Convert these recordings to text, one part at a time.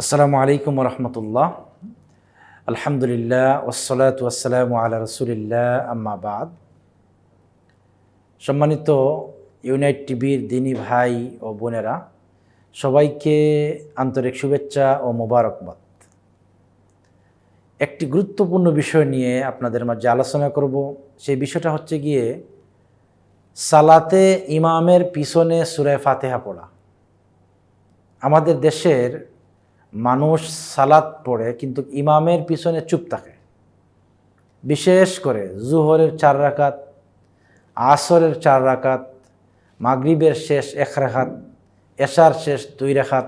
আসসালামু আলাইকুম রহমতুল্লাহ। আলহামদুলিল্লাহ ওসলাত ওয়াসালাম আলা রসুলিল্লাহ আম্মাবাদ সম্মানিত ইউনাইট টিভির দিনী ভাই ও বোনেরা, সবাইকে আন্তরিক শুভেচ্ছা ও মোবারকবাদ। একটি গুরুত্বপূর্ণ বিষয় নিয়ে আপনাদের মাঝে আলোচনা করব, সেই বিষয়টা হচ্ছে গিয়ে সালাতে ইমামের পিছনে সুরে ফাতেহা পড়া। আমাদের দেশের মানুষ সালাত পড়ে, কিন্তু ইমামের পিছনে চুপ থাকে। বিশেষ করে জুহরের চার রাকাত, আসরের চার রাকাত, মাগরিবের শেষ এক রাখাত এশার শেষ দুই রাখাত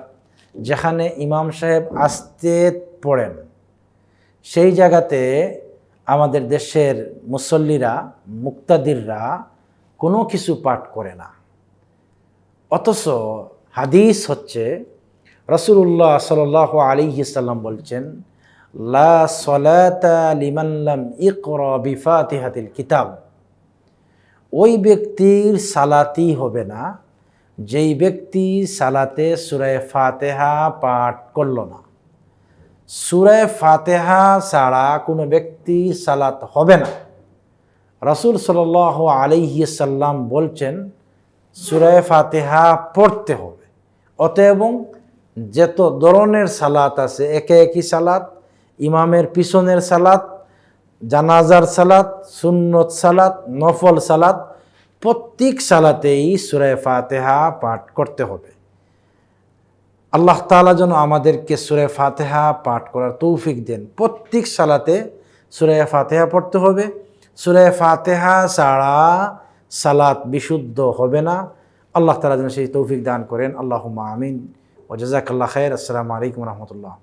যেখানে ইমাম সাহেব আস্তে পড়েন। সেই জায়গাতে আমাদের দেশের মুসল্লিরা, মুক্তাদিররা কোনো কিছু পাঠ করে না। অথচ হাদিস হচ্ছে রসুল্লাহ সাল আলী সাল্লাম বলছেন, লা কিতাব। ওই ব্যক্তির সালাতি হবে না, যেই ব্যক্তি সালাতে সুরায় ফাতেহা পাঠ করল না। সুরায় ফাতেহা ছাড়া কোনো ব্যক্তি সালাত হবে না। রসুল সাল আলিহি সাল্লাম বলছেন সুরায় ফাতেহা পড়তে হবে, অতএব যত ধরনের সালাত আছে, একে একই সালাত, ইমামের পিছনের সালাত, জানাজার সালাত, সুন্নত সালাত, নফল সালাত, প্রত্যেক সালাতেই সুরায় ফাতেহা পাঠ করতে হবে। আল্লাহ তালা যেন আমাদেরকে সুরে ফাতেহা পাঠ করার তৌফিক দেন। প্রত্যেক সালাতে সুরে ফাতেহা পড়তে হবে। সুরে ফাতেহা ছাড়া সালাত বিশুদ্ধ হবে না। আল্লাহ তালা যেন সেই তৌফিক দান করেন। আল্লাহ আমিন। ও জাজাকাল্লা খায়ের আসসালামু আলাইকুম রহমতুল্লাহ